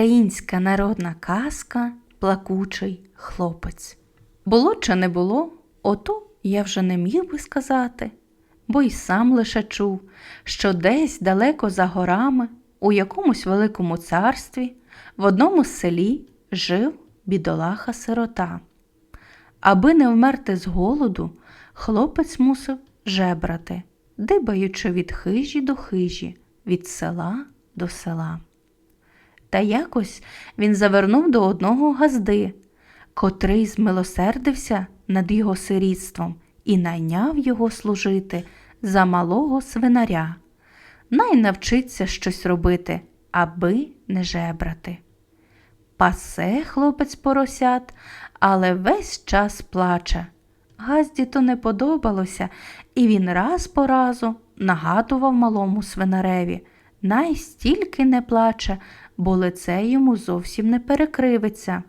Українська народна казка Плакучий хлопець. Було чи не було, ото я вже не міг би сказати, бо й сам лише чув, що десь далеко за горами, у якомусь великому царстві, в одному селі жив бідолаха сирота. Аби не вмерти з голоду, хлопець мусив жебрати, дибаючи від хижі до хижі, від села до села. Та якось він завернув до одного газди, котрий змилосердився над його сирітством і найняв його служити за малого свинаря. Най навчиться щось робити, аби не жебрати. Пасе хлопець поросят, але весь час плаче. Газді то не подобалося, і він раз по разу нагадував малому свинареві, най стільки не плаче, бо лице йому зовсім не перекривиться.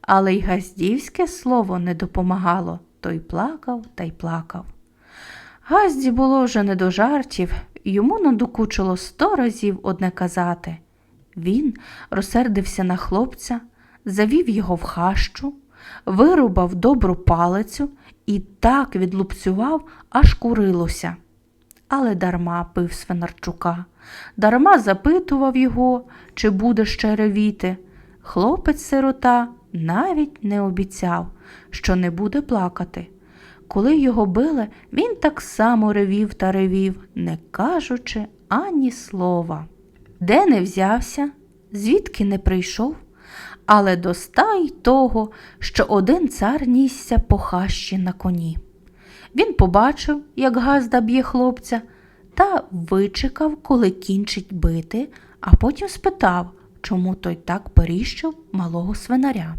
Але й газдівське слово не допомагало, той плакав та й плакав. Газді було вже не до жартів, йому надокучило сто разів одне казати. Він розсердився на хлопця, завів його в хащу, вирубав добру палицю і так відлупцював, аж курилося. Але дарма пив свинарчука, дарма запитував його, чи буде ще ревіти. Хлопець сирота навіть не обіцяв, що не буде плакати. Коли його били, він так само ревів та ревів, не кажучи ані слова. Де не взявся, звідки не прийшов, але достай того, що один цар нісся по хащі на коні. Він побачив, як газда б'є хлопця, та вичекав, коли кінчить бити, а потім спитав, чому той так періщив малого свинаря.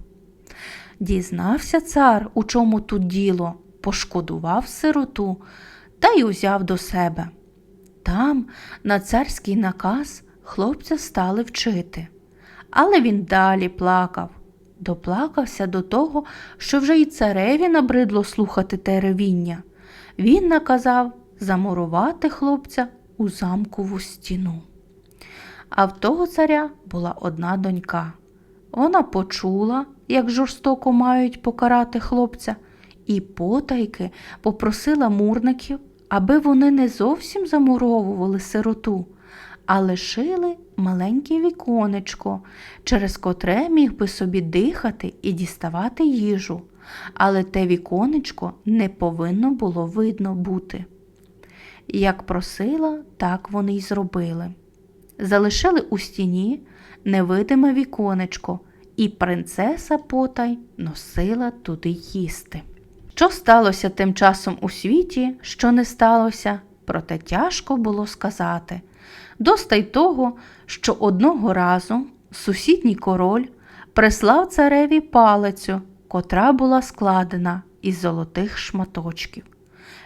Дізнався цар, у чому тут діло, пошкодував сироту та й узяв до себе. Там, на царський наказ, хлопця стали вчити. Але він далі плакав, доплакався до того, що вже й цареві набридло слухати те ревіння. Він наказав замурувати хлопця у замкову стіну. А в того царя була одна донька. Вона почула, як жорстоко мають покарати хлопця, і потайки попросила мурників, аби вони не зовсім замуровували сироту, а лишили маленьке віконечко, через котре міг би собі дихати і діставати їжу, але те віконечко не повинно було видно бути. Як просила, так вони й зробили. Залишили у стіні невидиме віконечко, і принцеса потай носила туди їсти. Що сталося тим часом у світі, що не сталося, проте тяжко було сказати. Доста й того, що одного разу сусідній король прислав цареві палицю, котра була складена із золотих шматочків.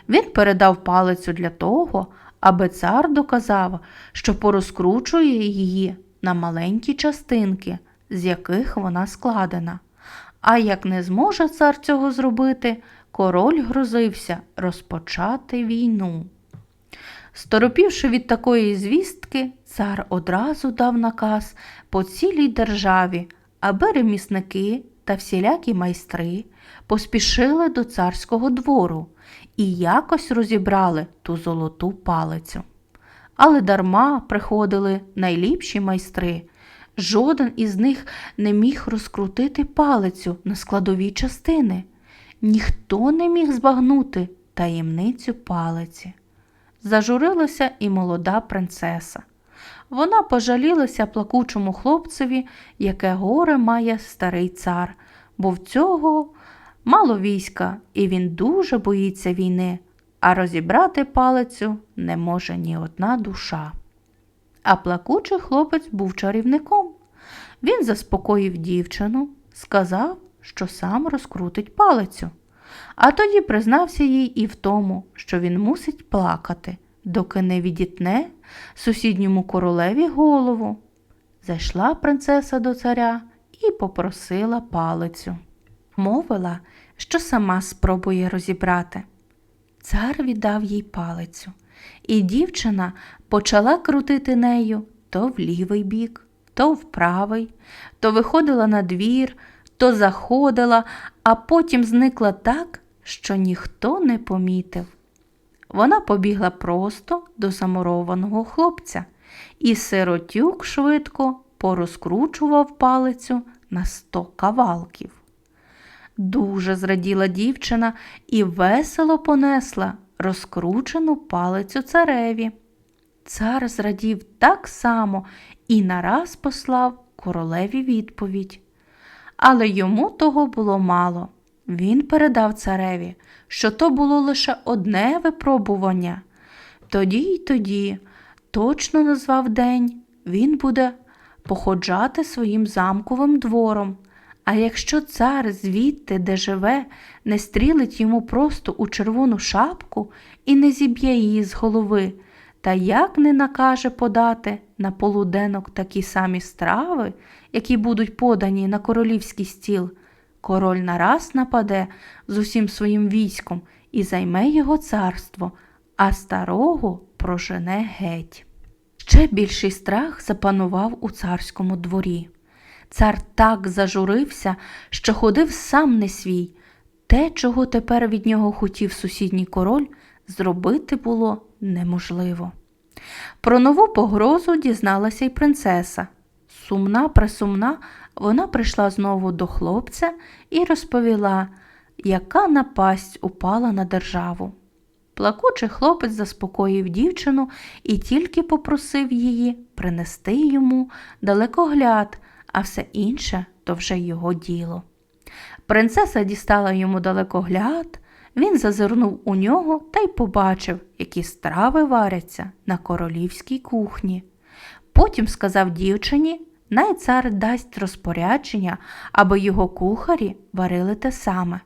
Він передав палицю для того, аби цар доказав, що порозкручує її на маленькі частинки, з яких вона складена. А як не зможе цар цього зробити, король грозився розпочати війну. Сторопівши від такої звістки, цар одразу дав наказ по цілій державі, аби ремісники та всілякі майстри поспішили до царського двору і якось розібрали ту золоту палицю. Але дарма приходили найліпші майстри. Жоден із них не міг розкрутити палицю на складові частини. Ніхто не міг збагнути таємницю палиці. Зажурилася і молода принцеса. Вона пожалілася плакучому хлопцеві, яке горе має старий цар, бо в цього мало війська, і він дуже боїться війни, а розібрати палицю не може ні одна душа. А плакучий хлопець був чарівником. Він заспокоїв дівчину, сказав, що сам розкрутить палицю, а тоді признався їй і в тому, що він мусить плакати, доки не відітне сусідньому королеві голову. Зайшла принцеса до царя і попросила палицю. Мовила, що сама спробує розібрати. Цар віддав їй палицю, і дівчина почала крутити нею то в лівий бік, то в правий, то виходила на двір, то заходила, а потім зникла так, що ніхто не помітив. Вона побігла просто до замурованого хлопця, і сиротюк швидко порозкручував палицю на сто кавалків. Дуже зраділа дівчина і весело понесла розкручену палицю цареві. Цар зрадів так само і нараз послав королеві відповідь. Але йому того було мало. Він передав цареві, що то було лише одне випробування. Тоді й тоді, точно назвав день, він буде походжати своїм замковим двором. А якщо цар звідти, де живе, не стрілить йому просто у червону шапку і не зіб'є її з голови, та як не накаже подати на полуденок такі самі страви, які будуть подані на королівський стіл, король нараз нападе з усім своїм військом і займе його царство, а старого прожене геть. Ще більший страх запанував у царському дворі. Цар так зажурився, що ходив сам не свій. Те, чого тепер від нього хотів сусідній король, зробити було неможливо. Про нову погрозу дізналася й принцеса. Сумна, пресумна, вона прийшла знову до хлопця і розповіла, яка напасть упала на державу. Плакучий хлопець заспокоїв дівчину і тільки попросив її принести йому далекогляд, а все інше то вже його діло. Принцеса дістала йому далекогляд, він зазирнув у нього та й побачив, які страви варяться на королівській кухні. Потім сказав дівчині, най цар дасть розпорядження, аби його кухарі варили те саме,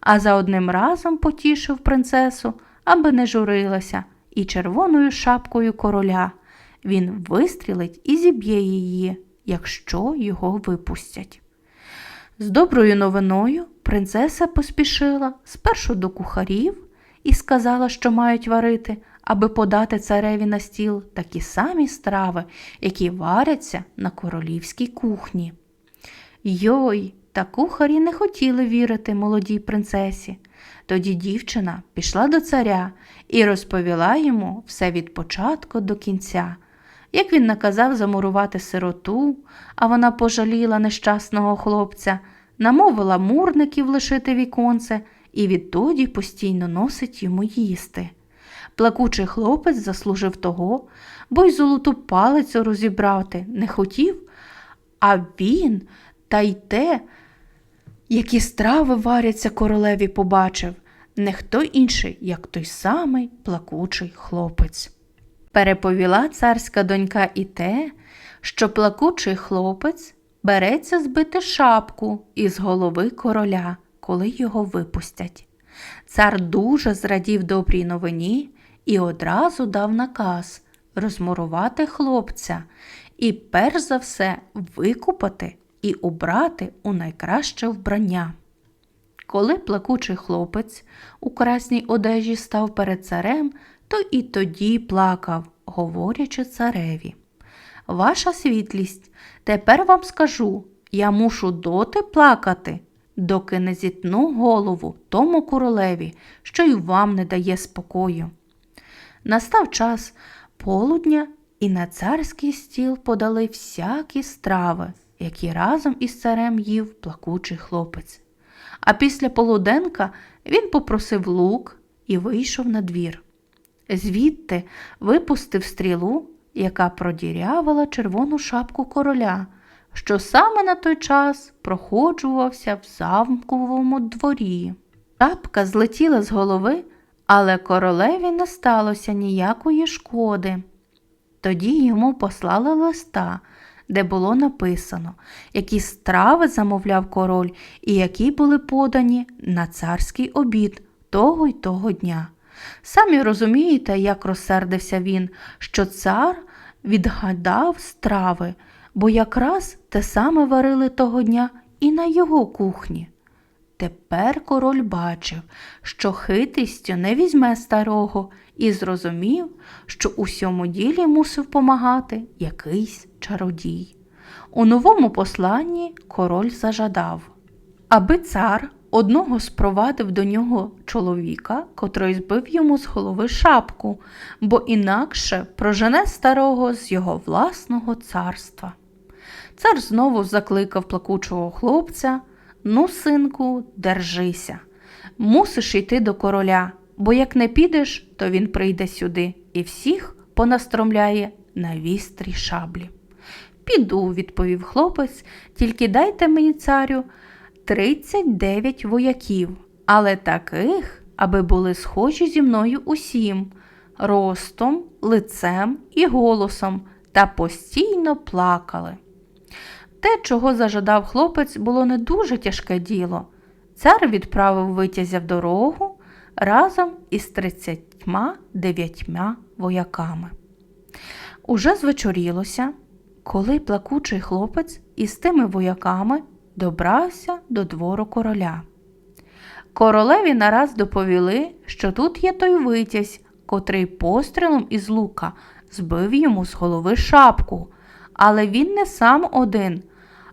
а за одним разом потішив принцесу, аби не журилася, і червоною шапкою короля. Він вистрілить і зіб'є її, якщо його випустять. З доброю новиною принцеса поспішила спершу до кухарів і сказала, що мають варити, аби подати цареві на стіл такі самі страви, які варяться на королівській кухні. Йой, та кухарі не хотіли вірити молодій принцесі. Тоді дівчина пішла до царя і розповіла йому все від початку до кінця. Як він наказав замурувати сироту, а вона пожаліла нещасного хлопця, намовила мурників лишити віконце і відтоді постійно носить йому їсти. Плакучий хлопець заслужив того, бо й золоту палицю розібрати не хотів, а він та й те, які страви варяться королеві, побачив не хто інший, як той самий плакучий хлопець. Переповіла царська донька і те, що плакучий хлопець береться збити шапку із голови короля, коли його випустять. Цар дуже зрадів добрій новині і одразу дав наказ розмурувати хлопця і, перш за все, викупати і убрати у найкраще вбрання. Коли плакучий хлопець у красній одежі став перед царем, то і тоді плакав, говорячи цареві. Ваша світлість, тепер вам скажу, я мушу доти плакати, доки не зітну голову тому королеві, що й вам не дає спокою. Настав час полудня, і на царський стіл подали всякі страви, які разом із царем їв плакучий хлопець. А після полуденка він попросив лук і вийшов на двір. Звідти випустив стрілу, яка продірявила червону шапку короля, що саме на той час проходжувався в замковому дворі. Шапка злетіла з голови, але королеві не сталося ніякої шкоди. Тоді йому послали листа, де було написано, які страви замовляв король і які були подані на царський обід того й того дня. Самі розумієте, як розсердився він, що цар відгадав страви, бо якраз те саме варили того дня і на його кухні. Тепер король бачив, що хитрістю не візьме старого, і зрозумів, що у сьому ділі мусив помагати якийсь чародій. У новому посланні король зажадав, аби цар одного спровадив до нього чоловіка, котрий збив йому з голови шапку, бо інакше прожене старого з його власного царства. Цар знову закликав плакучого хлопця Ну, синку, держися. Мусиш йти до короля, бо як не підеш, то він прийде сюди і всіх понастромляє на вістрі шаблі. Піду, відповів хлопець, тільки дайте мені царю 39 вояків, але таких, аби були схожі зі мною усім, ростом, лицем і голосом, та постійно плакали. Те, чого зажадав хлопець, було не дуже тяжке діло. Цар відправив витязя в дорогу разом із 39 вояками. Уже звечорілося, коли плакучий хлопець із тими вояками добрався до двору короля. Королеві нараз доповіли, що тут є той витязь, котрий пострілом із лука збив йому з голови шапку, але він не сам один,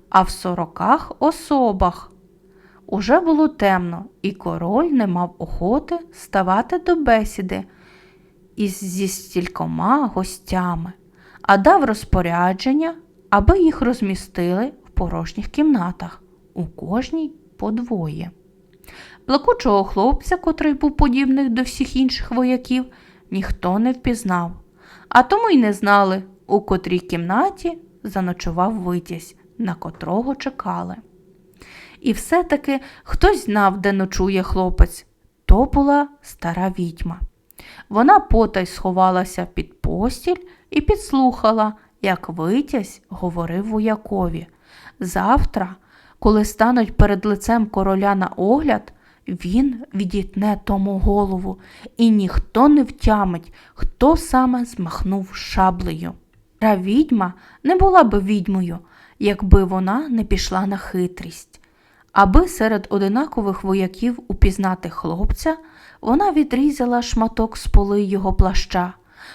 а в сороках особах. Уже було темно, і король не мав охоти ставати до бесіди із зі стількома гостями, а дав розпорядження, аби їх розмістили порожніх кімнатах, у кожній по двоє. Плакучого хлопця, котрий був подібний до всіх інших вояків, ніхто не впізнав, а тому й не знали, у котрій кімнаті заночував витязь, на котрого чекали. І все-таки хтось знав, де ночує хлопець. То була стара відьма. Вона потай сховалася під постіль і підслухала, як витязь говорив воякові. Завтра, коли стануть перед лицем короля на огляд, він відітне тому голову, і ніхто не втямить, хто саме змахнув шаблею. Та відьма не була би відьмою, якби вона не пішла на хитрість. Аби серед одинакових вояків упізнати хлопця, вона відрізала шматок з поли його плаща,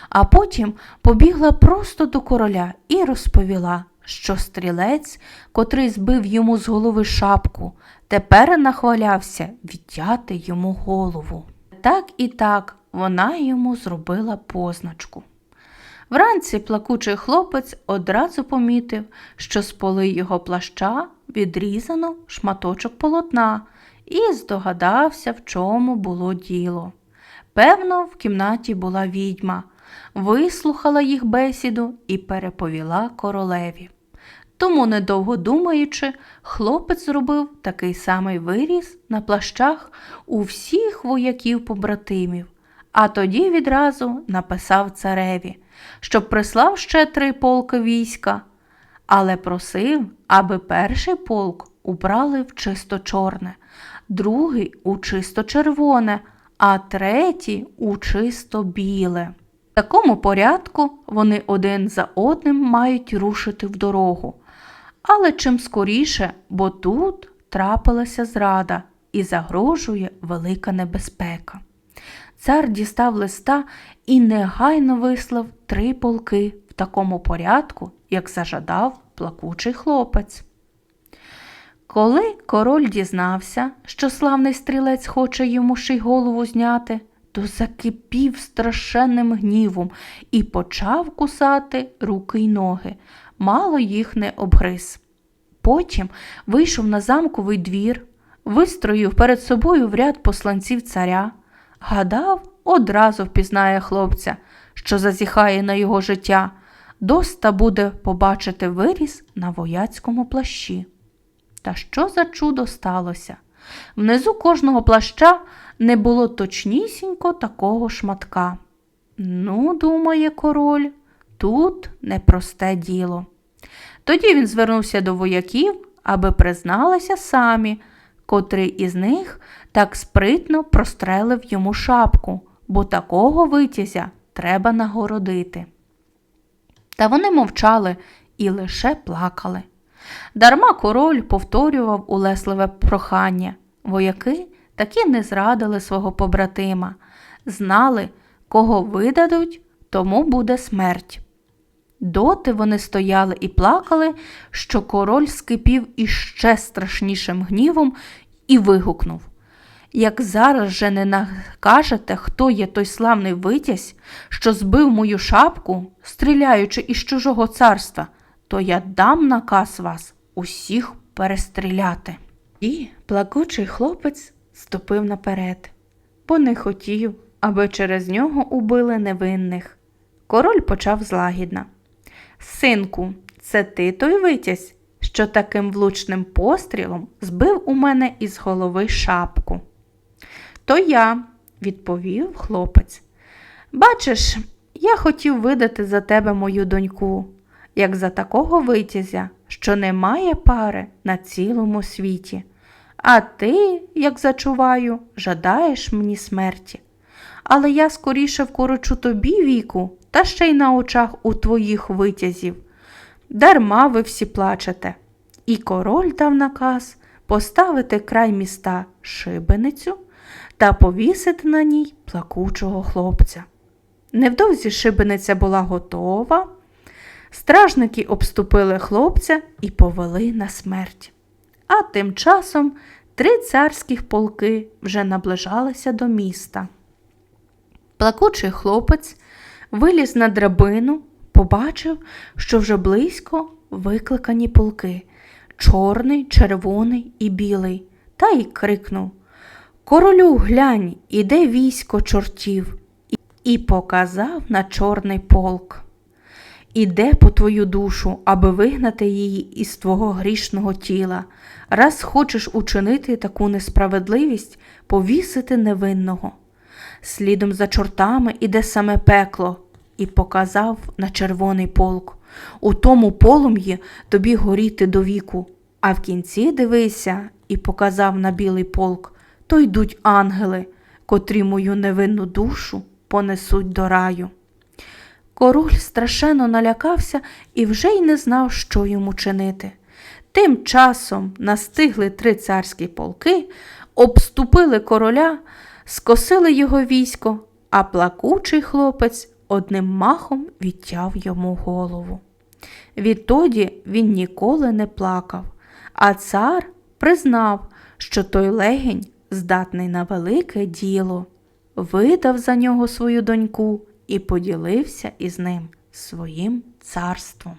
а потім побігла просто до короля і розповіла, що стрілець, котрий збив йому з голови шапку, тепер нахвалявся відтяти йому голову. Так і так вона йому зробила позначку. Вранці плакучий хлопець одразу помітив, що з поли його плаща відрізано шматочок полотна і здогадався, в чому було діло. Певно, в кімнаті була відьма, вислухала їх бесіду і переповіла королеві. Тому, недовго думаючи, хлопець зробив такий самий виріз на плащах у всіх вояків побратимів, а тоді відразу написав цареві, щоб прислав ще три полки війська, але просив, аби перший полк убрали в чисто чорне, другий у чисто червоне, а третій у чисто біле. В такому порядку вони один за одним мають рушити в дорогу. Але чим скоріше, бо тут трапилася зрада і загрожує велика небезпека. Цар дістав листа і негайно вислав три полки в такому порядку, як зажадав плакучий хлопець. Коли король дізнався, що славний стрілець хоче йому ще й голову зняти, то закипів страшенним гнівом і почав кусати руки й ноги, мало їх не обгриз. Потім вийшов на замковий двір, вистроїв перед собою в ряд посланців царя, гадав, одразу впізнає хлопця, що зазіхає на його життя, доста буде побачити виріз на вояцькому плащі. Та що за чудо сталося? Внизу кожного плаща не було точнісінько такого шматка. Ну, думає король, тут непросте діло. Тоді він звернувся до вояків, аби призналися самі, котрий із них так спритно прострелив йому шапку, бо такого витязя треба нагородити. Та вони мовчали і лише плакали. Дарма король повторював улесливе прохання. Вояки таки не зрадили свого побратима, знали, кого видадуть, тому буде смерть. Доти вони стояли і плакали, що король скипів іще страшнішим гнівом і вигукнув. Як зараз же не накажете, хто є той славний витязь, що збив мою шапку, стріляючи із чужого царства, то я дам наказ вас усіх перестріляти. І плакучий хлопець ступив наперед, бо не хотів, аби через нього убили невинних. Король почав злагідно. Синку, це ти той витязь, що таким влучним пострілом збив у мене із голови шапку. То я, відповів хлопець. Бачиш, я хотів видати за тебе мою доньку, як за такого витязя, що немає пари на цілому світі. А ти, як зачуваю, жадаєш мені смерті. Але я скоріше вкорочу тобі віку, та ще й на очах у твоїх витязів. Дарма ви всі плачете. І король дав наказ поставити край міста шибеницю та повісити на ній плакучого хлопця. Невдовзі шибениця була готова. Стражники обступили хлопця і повели на смерть. А тим часом три царських полки вже наближалися до міста. Плакучий хлопець виліз на драбину, побачив, що вже близько викликані полки чорний, червоний і білий, та й крикнув Королю, глянь, іде військо чортів, і показав на чорний полк. Іде по твою душу, аби вигнати її із твого грішного тіла. Раз хочеш учинити таку несправедливість, повісити невинного. Слідом за чортами іде саме пекло, і показав на червоний полк. У тому полум'ї тобі горіти до віку, а в кінці дивися і показав на білий полк, то йдуть ангели, котрі мою невинну душу понесуть до раю. Король страшенно налякався і вже й не знав, що йому чинити. Тим часом настигли три царські полки, обступили короля, скосили його військо, а плакучий хлопець одним махом відтяв йому голову. Відтоді він ніколи не плакав, а цар признав, що той легень здатний на велике діло, видав за нього свою доньку і поділився із ним своїм царством.